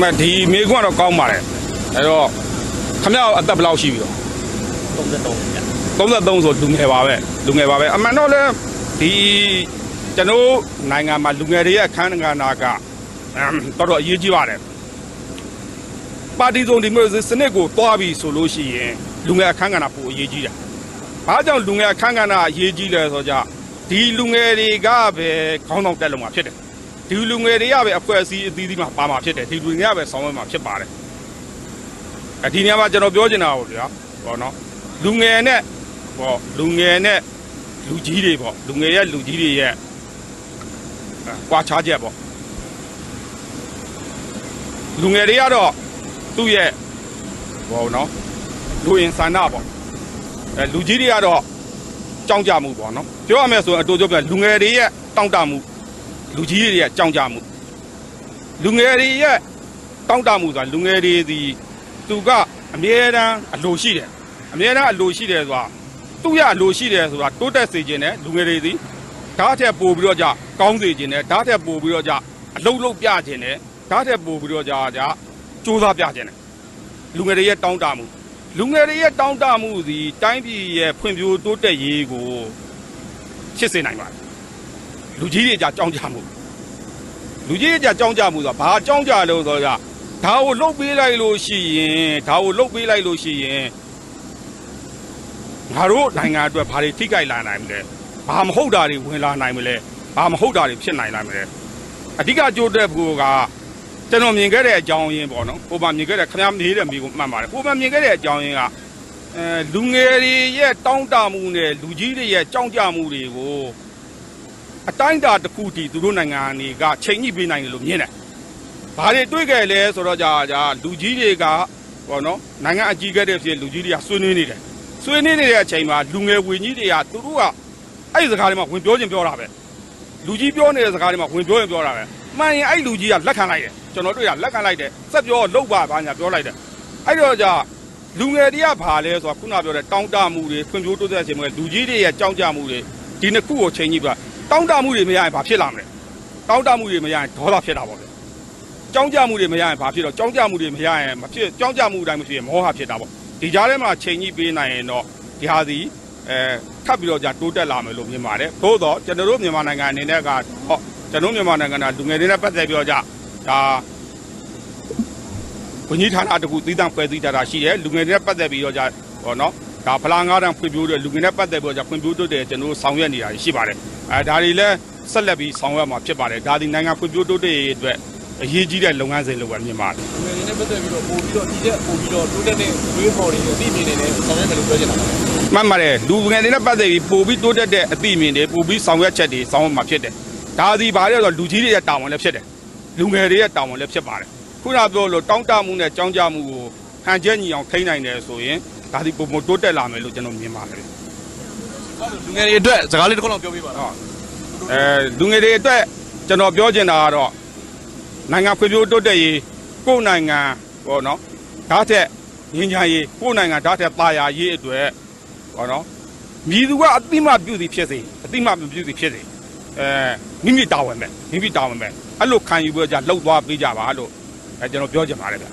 မဒီမေကွန်းကတော့ကောင်းပါတယ်အဲ့တော့ခမရအသက်ဘယ်လောက်ရှိပြီတော့33ကျ33ဆိုလူငယ်ပါပဲလူငယ်ပါပဲအမှန်တော့လေဒီကျွန်တော်နိုင်ငံမှာလူငယ်တွေရဲ့အခန်းကဏ္ဍကအမ်တော်တော်အရေးကြီးပါတယ်ပါတီစုံဒီမိုကရေစီစနစ်ကိုတွားပြီဆိုလို့ရှိရင်လူငယ်အခန်းကဏ္ဍပိုအရေးကြီးတယ်။ဘာကြောင့်လူငယ်အခန်းကဏ္ဍအရေးကြီးလဲဆိုကြဒီလူငယ်တွေကပဲခေါင်းဆောင်တက်လုံးမှာဖြစ်တယ်။ ဒီလူငယ်တွေကပဲအဖွဲ့အစည်းအသီးသီးမှာပါမှာဖြစ်တယ်။ဒီလူငယ်ကပဲဆောင်းဝဲမှာဖြစ်ပါတယ်။အဒီနေရာမှာကျွန်တော်ပြောချင်တာပေါ့ဗျာ။ဟောနော်လူငယ်နဲ့ဟောလူငယ်နဲ့လူကြီးတွေပေါ့လူငယ်ရဲ့လူကြီးတွေရဲ့အဲကွာခြားချက်ပေါ့လူငယ်တွေကတော့သူ့ရဲ့ဟောနော်လူအင်ဆန္ဒပေါ့အဲလူကြီးတွေကတော့ကြောင်းကြမှုပေါ့နော်ပြောရမယ်ဆိုရင်အတူတူပြလူငယ်တွေရဲ့တောင့်တမှု လူကြီးတွေရဲ့ကြောင်းကြမှုလူငယ်တွေရဲ့တောင့်တမှုဆိုတာလူငယ်တွေဒီသူကအမြဲတမ်းအလိုရှိတယ်အမြဲတမ်းအလိုရှိတယ်ဆိုတာသူ့ရဲ့အလိုရှိတယ်ဆိုတာတိုးတက်စေခြင်းနဲ့လူငယ်တွေဒီဓာတ်ထက်ပို့ပြီးတော့ကြကောင်းစေခြင်းနဲ့ဓာတ်ထက်ပို့ပြီးတော့ကြအလုတ်လုတ်ပြခြင်းနဲ့ဓာတ်ထက်ပို့ပြီးတော့ကြကြစူးစမ်းပြခြင်းနဲ့လူငယ်တွေရဲ့တောင်းတမှုလူငယ်တွေရဲ့တောင်းတမှုစီတိုင်းပြည်ရဲ့ဖွံ့ဖြိုးတိုးတက်ရေးကိုဖြစ်စေနိုင်ပါတယ် လူကြီးတွေကြကြောင်းကြမှုလူကြီးတွေကြကြောင်းကြမှုဆိုတာဘာကြောင်းကြလို့ဆိုတော့ဒါကိုလှုပ်ပေးလိုက်လို့ရှိရင်ဒါကိုလှုပ်ပေးလိုက်လို့ရှိရင်ငါတို့နိုင်ငံအတွက်ဘာတွေထိခိုက်လာနိုင်မလဲဘာမဟုတ်တာတွေဝင်လာနိုင်မလဲဘာမဟုတ်တာတွေဖြစ်နိုင်နိုင်မလဲအဓိကကြိုးတက်ဖို့ကကျွန်တော်မြင်ခဲ့တဲ့အကြောင်းရင်းပေါ့နော်။ဟိုမှာမြင်ခဲ့တဲ့ခင်ဗျားမေးတဲ့မိကိုမှတ်ပါတယ်။ဟိုမှာမြင်ခဲ့တဲ့အကြောင်းရင်းကအဲလူငယ်တွေရဲ့တောင်းတမှုနဲ့လူကြီးတွေရဲ့ကြောင်းကြမှုတွေကို အတိုင်းအတာတစ်ခုတည်းသူတို့နိုင်ငံတွေကချိန်ညှိပေးနိုင်တယ်လို့မြင်တယ်။ဘာတွေတွေ့ခဲ့လဲဆိုတော့ကြာကြာလူကြီးတွေကပေါ့နော်နိုင်ငံအကြီးကတဲ့ဖြစ်လူကြီးတွေကဆွေးနွေးနေတယ်။ဆွေးနွေးနေတဲ့အချိန်မှာလူငယ်ဝေကြီးတွေကသူတို့ကအဲ့ဒီစကားတွေမှာဝင်ပြောခြင်းပြောတာပဲ။လူကြီးပြောနေတဲ့စကားတွေမှာဝင်ပြောရင်ပြောတာပဲ။မှန်ရင်အဲ့လူကြီးကလက်ခံလိုက်တယ်ကျွန်တော်တို့ကလက်ခံလိုက်တယ်စက်ပြောလှုပ်ပါဘာညာပြောလိုက်တယ်အဲ့တော့じゃလူငယ်တွေကဘာလဲဆိုတော့ခုနပြောတဲ့တောင်းတမှုတွေဖွံ့ဖြိုးတိုးတက်ခြင်းတွေလူကြီးတွေရဲ့ကြောင်းကြမှုတွေဒီနှစ်ခုကိုချိန်ကြည့်ပါ တောင်းတမှုတွေမရရင်ဘာဖြစ်လာမလဲတောင်းတမှုတွေမရရင်ဒေါသဖြစ်တာပေါ့လေကြောင်းကြမှုတွေမရရင်ဘာဖြစ်တော့ကြောင်းကြမှုတွေမရရင်မဖြစ်ကြောင်းကြမှုတိုင်းမဖြစ်ရင်မောဟဖြစ်တာပေါ့ဒီကြားထဲမှာချိန်ကြည့်ပေးနိုင်ရင်တော့ဒီဟာစီအဲထပ်ပြီးတော့じゃတိုးတက်လာမယ်လို့မြင်ပါတယ်သို့တော့ကျွန်တော်တို့မြန်မာနိုင်ငံအနေနဲ့ကဟောကျွန်တော်မြန်မာနိုင်ငံကလူငယ်တွေနဲ့ပတ်သက်ပြီးတော့じゃဒါဝန်ကြီးဌာနတခုသီးသန့်ဖွဲ့စည်းထားတာရှိတယ်လူငယ်တွေနဲ့ပတ်သက်ပြီးတော့じゃဟောနော် ဒါဖလားငါးတန်းဖွံ့ဖြိုးတဲ့လူငယ်နဲ့ပတ်သက်ပြီးတော့じゃဖွံ့ဖြိုးတိုးတက်ကျွန်တော်တို့ဆောင်ရွက်နေတာရှိပါတယ်အဲဒါတွေလည်းဆက်လက်ပြီးဆောင်ရွက်မှာဖြစ်ပါတယ်ဒါဒီနိုင်ငံဖွံ့ဖြိုးတိုးတက်ရေးအတွက်အရေးကြီးတဲ့လုပ်ငန်းစဉ်လို့ပဲမြင်ပါတယ်လူငယ်တွေနဲ့ပတ်သက်ပြီးတော့ပို့ပြီးတော့ဒီတဲ့ပို့ပြီးတော့တိုးတက်တဲ့ဝေးဖော်တွေအသိမြင်နေတယ်ဆောင်ရွက်မယ်လို့ပြောချင်တာပါမှန်ပါတယ်လူငယ်တွေနဲ့ပတ်သက်ပြီးပို့ပြီးတိုးတက်တဲ့အသိအမြင်တွေပို့ပြီးဆောင်ရွက်ချက်တွေဆောင်ရွက်မှာဖြစ်တယ်ဒါဒီဘာလဲဆိုတော့လူကြီးတွေရဲ့တာဝန်လည်းဖြစ်တယ်လူငယ်တွေရဲ့တာဝန်လည်းဖြစ်ပါတယ်ခုနပြောလို့တောင်းတမှုနဲ့ကြောင်းကြမှုကိုဟန်ချက်ညီအောင်ထိန်းနိုင်တယ်ဆိုရင် ဒါဒီပုံပုံတိုးတက်လာမယ်လို့ကျွန်တော်မြင်ပါတယ်လူငယ်တွေအတွက်စကားလေးတစ်ခုလောက်ပြောပြပါလားဟုတ်အဲလူငယ်တွေအတွက်ကျွန်တော်ပြောချင်တာကတော့နိုင်ငံဖွံ့ဖြိုးတိုးတက်ရေးကိုယ့်နိုင်ငံပေါ့နော်ဒါထက်ငင်းချရေးကိုယ့်နိုင်ငံဒါထက်ပါရာရေးအတွက်ပေါ့နော်မြည်သူကအတိမပြုသည်ဖြစ်စေအတိမမပြုသည်ဖြစ်စေအဲမိမိတာဝန်ပဲမိမိတာဝန်ပဲအဲ့လိုခံယူပြီးတော့じゃလှုပ်သွားပေးကြပါလို့အဲကျွန်တော်ပြောချင်ပါတယ်ဗျာ